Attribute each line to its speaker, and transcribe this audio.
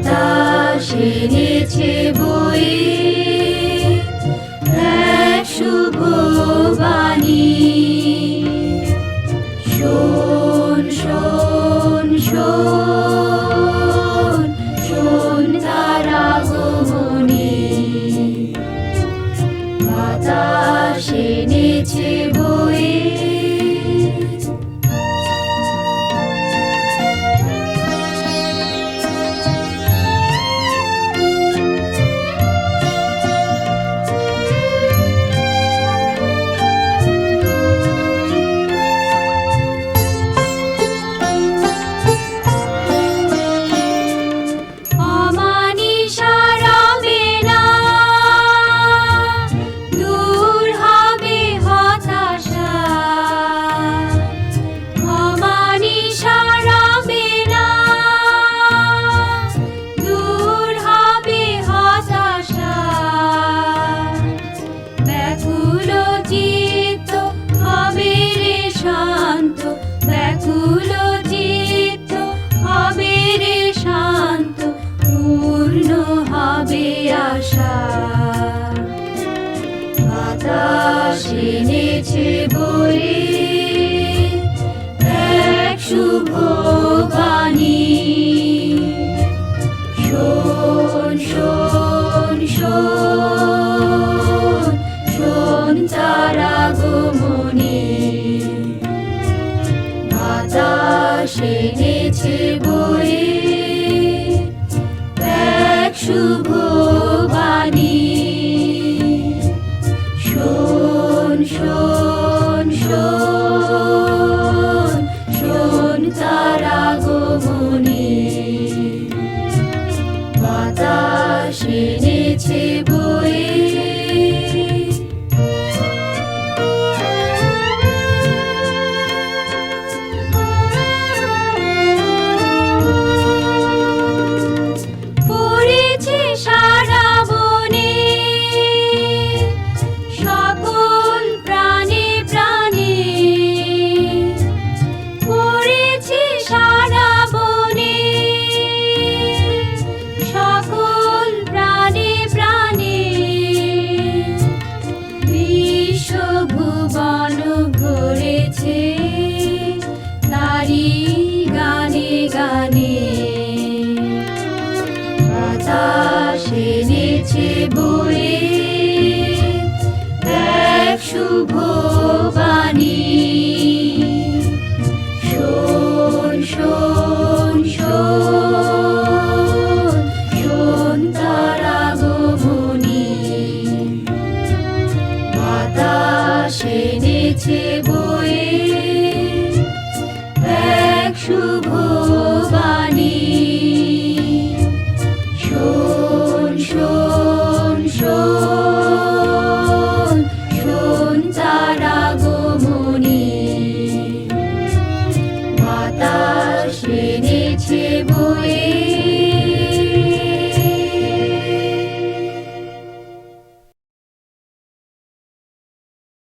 Speaker 1: 私にちぶい সেনেছে বলে এক শুভ বাণী। শোন শোন শোন শোন তারা আসেনি বয়ে এক শুভ বাণী। শোন শোন